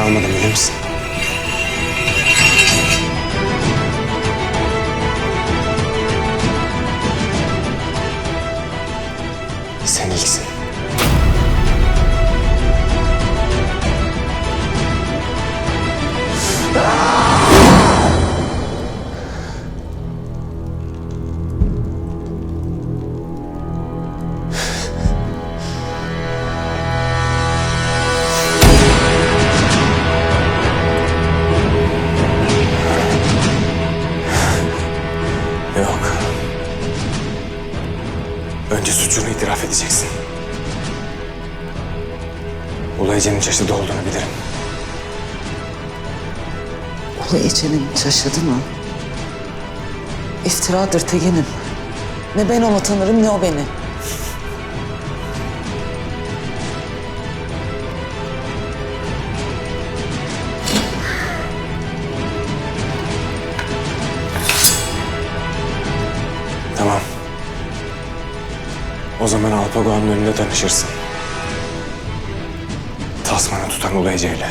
Almadım bilir misin? Edeceksin. Ulu Ece'nin çeşitli olduğunu bilirim. Ulu Ece'nin şaşırdı mı? İftiradır Tegin'im. Ne ben onu tanırım ne o beni. O zaman Alpago'nun önünde tanışırsın. Tasmanı tutan Ulu Ece ile.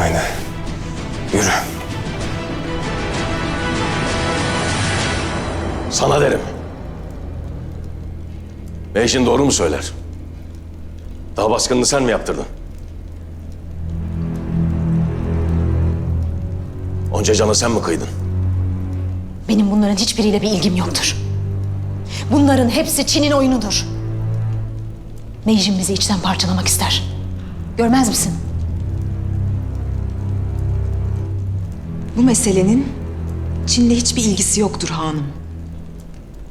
Aynen. Yürü. Sana derim. Beyşin doğru mu söyler? Daha baskınını sen mi yaptırdın? Onca canı sen mi kıydın? Benim bunların hiçbiriyle bir ilgim yoktur. Bunların hepsi Çin'in oyunudur. Meyjin bizi içten parçalamak ister. Görmez misin? Bu meselenin Çin'le hiçbir ilgisi yoktur hanım.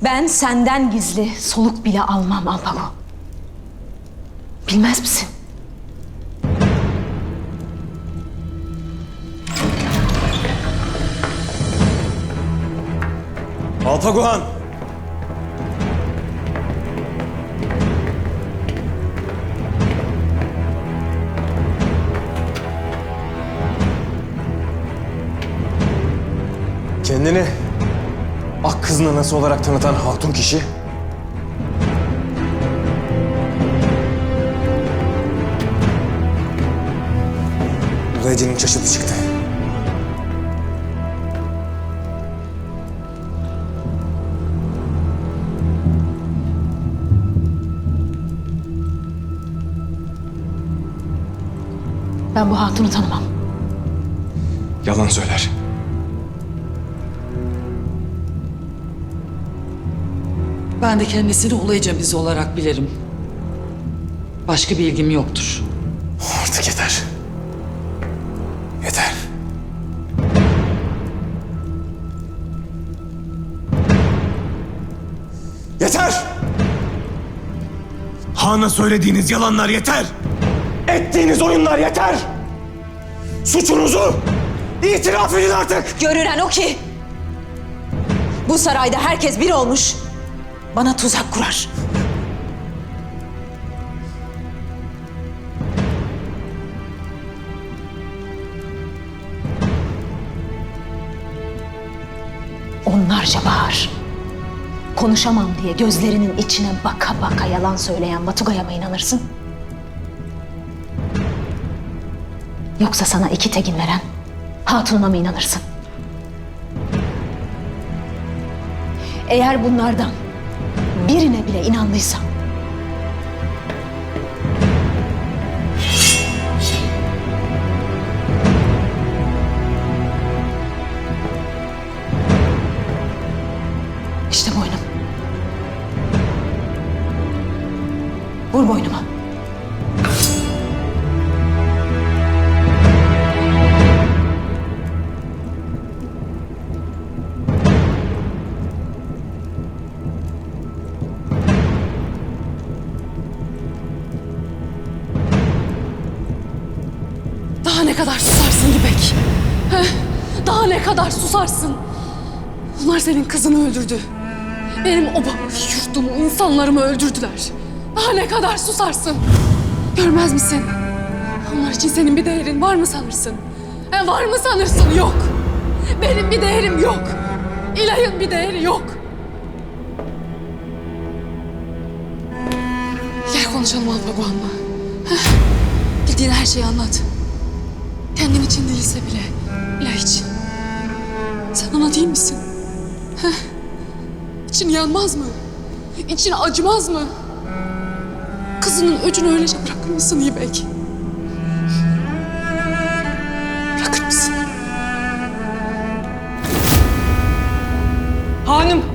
Ben senden gizli soluk bile almam Alpago. Bilmez misin? Alpagohan! Kendini ak kızın anası olarak tanıtan hatun kişi Ulu Ece'nin çaşıtı çıktı. Ben bu hatunu tanımam. Yalan söyler. Ben de kendisini Ulu Ece bizi olarak bilirim. Başka bir ilgim yoktur. Artık yeter. Yeter. Yeter! Han'a söylediğiniz yalanlar yeter! Ettiğiniz oyunlar yeter! Suçunuzu itiraf edin artık! Görünen o ki bu sarayda herkes bir olmuş. Bana tuzak kurar. Onlarca bahar. Konuşamam diye gözlerinin içine baka baka yalan söyleyen Batugay'a mı inanırsın? Yoksa sana iki tegin veren hatununa mı inanırsın? Eğer bunlardan birine bile inandıysan susarsın İpek? He? Daha ne kadar susarsın? Bunlar senin kızını öldürdü. Benim obamı, yurdumu, insanlarımı öldürdüler. Daha ne kadar susarsın? Görmez misin? Onlar için senin bir değerin var mı sanırsın? He, var mı sanırsın? Yok. Benim bir değerim yok. İlay'ın bir değeri yok. Gel konuşalım Alpaguan'la. Heh. Bildiğin her şeyi anlat. Kendin için değilse bile. Hiç. Sen ona değil misin? Heh. İçin yanmaz mı? İçin acımaz mı? Kızının öcünü öylece bırakır mısın İpek? Bırakır mısın? Hanım!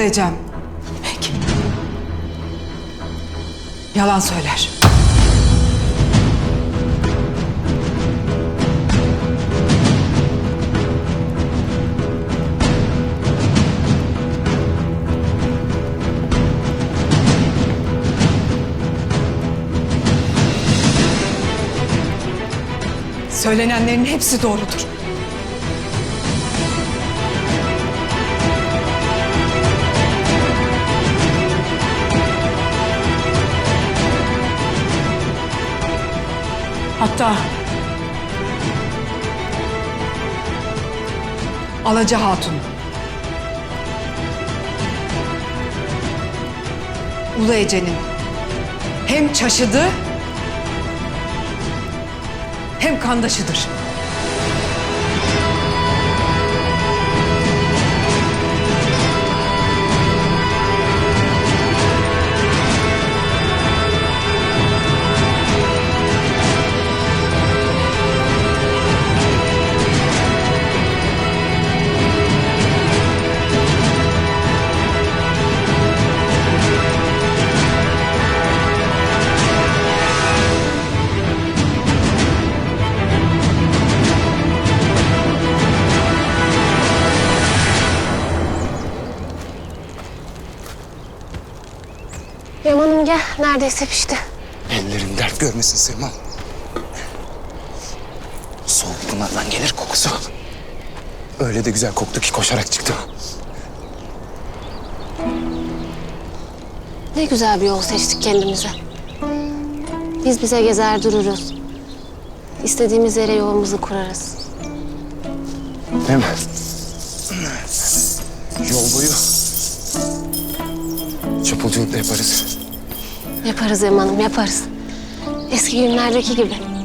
Ecem. Peki. Yalan söyler. Söylenenlerin hepsi doğrudur. Hatta Alaca Hatun. Ulu Ece'nin hem çaşıdı hem kandaşıdır. Neredeyse pişti. Ellerin dert görmesin Sema. Soğuk bunlardan gelir kokusu. Öyle de güzel koktu ki koşarak çıktım. Ne güzel bir yol seçtik kendimize. Biz bize gezer dururuz. İstediğimiz yere yolumuzu kurarız. Değil mi? Yol boyu çapulculuk da yaparız. Yaparız Yaman'ım yaparız. Eski günlerdeki gibi.